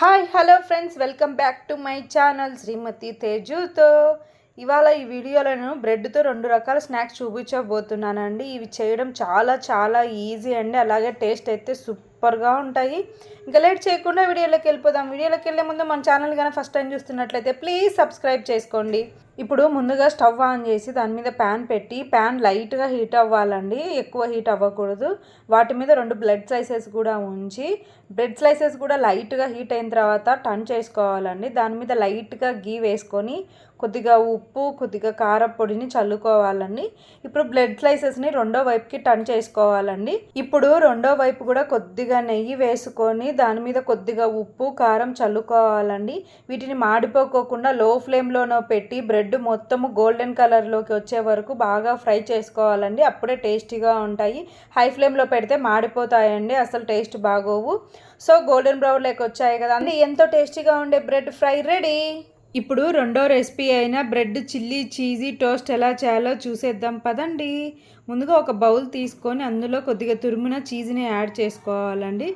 Hi hello friends welcome back to my channel Shrimati తేజుతో. ఇవాళ ఈ వీడియోలను బ్రెడ్తో రెండు రకాల స్నాక్స్ చూపించబోతున్నానండి. ఇవి చేయడం చాలా చాలా ఈజీ అండి. అలాగే టేస్ట్ అయితే సూపర్గా ఉంటాయి. ఇంకా లేట్ చేయకుండా వీడియోలోకి వెళ్ళిపోదాం. వీడియోలోకి వెళ్ళే ముందు మన ఛానల్ కానీ ఫస్ట్ టైం చూస్తున్నట్లయితే ప్లీజ్ సబ్స్క్రైబ్ చేసుకోండి. ఇప్పుడు ముందుగా స్టవ్ ఆన్ చేసి దాని మీద ప్యాన్ పెట్టి ప్యాన్ లైట్గా హీట్ అవ్వాలండి. ఎక్కువ హీట్ అవ్వకూడదు. వాటి మీద రెండు బ్లడ్ స్లైసెస్ కూడా ఉంచి బ్రెడ్ స్లైసెస్ కూడా లైట్గా హీట్ అయిన తర్వాత టర్న్ చేసుకోవాలండి. దాని మీద లైట్గా గీ వేసుకొని కొద్దిగా ఉప్పు కొద్దిగా కారం పొడిని చల్లుకోవాలండి. ఇప్పుడు బ్లడ్ స్లైసెస్ని రెండో వైపుకి టర్న్ చేసుకోవాలండి. ఇప్పుడు రెండో వైపు కూడా కొద్దిగా నెయ్యి వేసుకొని దాని మీద కొద్దిగా ఉప్పు కారం చల్లుకోవాలండి. వీటిని మాడిపోకోకుండా లో ఫ్లేమ్లోనో పెట్టి బ్రెడ్ బ్రెడ్ మొత్తము గోల్డెన్ కలర్లోకి వచ్చే వరకు బాగా ఫ్రై చేసుకోవాలండి. అప్పుడే టేస్టీగా ఉంటాయి. హై ఫ్లేమ్లో పెడితే మాడిపోతాయండి. అసలు టేస్ట్ బాగోవు. సో గోల్డెన్ బ్రౌన్ లేక వచ్చాయి కదా అండి. ఎంతో టేస్టీగా ఉండే బ్రెడ్ ఫ్రై రెడీ. ఇప్పుడు రెండో రెసిపీ అయిన బ్రెడ్ చిల్లీ చీజీ టోస్ట్ ఎలా చేయాలో చూసేద్దాం పదండి. ముందుగా ఒక బౌల్ తీసుకొని అందులో కొద్దిగా తురుమున చీజ్ని యాడ్ చేసుకోవాలండి.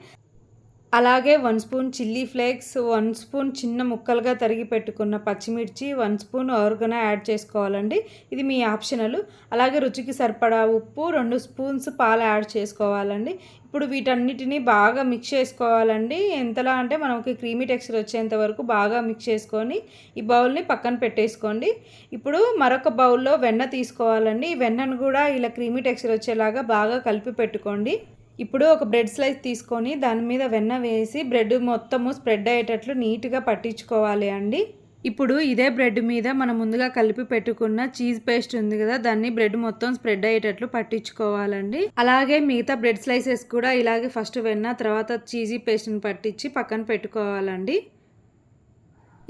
అలాగే one spoon chilli flakes one spoon చిన్న ముక్కలుగా తరిగి పెట్టుకున్న పచ్చిమిర్చి వన్ స్పూన్ ఆర్గన యాడ్ చేసుకోవాలండి. ఇది మీ ఆప్షనల్. అలాగే రుచికి సరిపడా ఉప్పు రెండు స్పూన్స్ పాలు యాడ్ చేసుకోవాలండి. ఇప్పుడు వీటన్నిటిని బాగా మిక్స్ చేసుకోవాలండి. ఎంతలా అంటే మనకి క్రీమీ టెక్స్చర్ వచ్చేంత వరకు బాగా మిక్స్ చేసుకొని ఈ బౌల్ని పక్కన పెట్టేసుకోండి. ఇప్పుడు మరొక బౌల్లో వెన్న తీసుకోవాలండి. ఈ వెన్నను కూడా ఇలా క్రీమీ టెక్స్చర్ వచ్చేలాగా బాగా కలిపి పెట్టుకోండి. ఇప్పుడు ఒక బ్రెడ్ స్లైస్ తీసుకొని దాని మీద వెన్న వేసి బ్రెడ్ మొత్తము స్ప్రెడ్ అయ్యేటట్లు నీట్గా పట్టించుకోవాలి అండి. ఇప్పుడు ఇదే బ్రెడ్ మీద మనం ముందుగా కలిపి పెట్టుకున్న చీజ్ పేస్ట్ ఉంది కదా దాన్ని బ్రెడ్ మొత్తం స్ప్రెడ్ అయ్యేటట్లు పట్టించుకోవాలండి. అలాగే మిగతా బ్రెడ్ స్లైసెస్ కూడా ఇలాగే ఫస్ట్ వెన్న తర్వాత చీజీ పేస్ట్ని పట్టించి పక్కన పెట్టుకోవాలండి.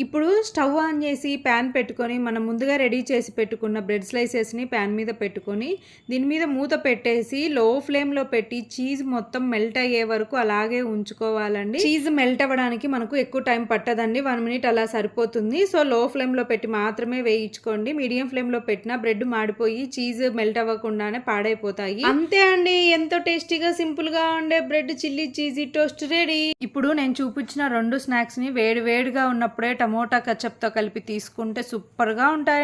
ఇప్పుడు స్టవ్ ఆన్ చేసి ప్యాన్ పెట్టుకొని మనం ముందుగా రెడీ చేసి పెట్టుకున్న బ్రెడ్ స్లైసెస్ని ప్యాన్ మీద పెట్టుకొని దీని మీద మూత పెట్టేసి లో ఫ్లేమ్లో పెట్టి చీజ్ మొత్తం మెల్ట్ అయ్యే వరకు అలాగే ఉంచుకోవాలండి. చీజ్ మెల్ట్ అవ్వడానికి మనకు ఎక్కువ టైం పట్టదండి. వన్ మినిట్ అలా సరిపోతుంది. సో లో ఫ్లేమ్లో పెట్టి మాత్రమే వేయించుకోండి. మీడియం ఫ్లేమ్లో పెట్టిన బ్రెడ్ మాడిపోయి చీజ్ మెల్ట్ అవ్వకుండానే పాడైపోతాయి. అంతే అండి. ఎంతో టేస్టీగా సింపుల్గా ఉండే bread chilli cheesy toast ready. ఇప్పుడు నేను చూపించిన రెండు స్నాక్స్ని వేడి వేడిగా ఉన్నప్పుడే టమోటా కచప్తో కలిపి తీసుకుంటే సూపర్గా ఉంటాయి.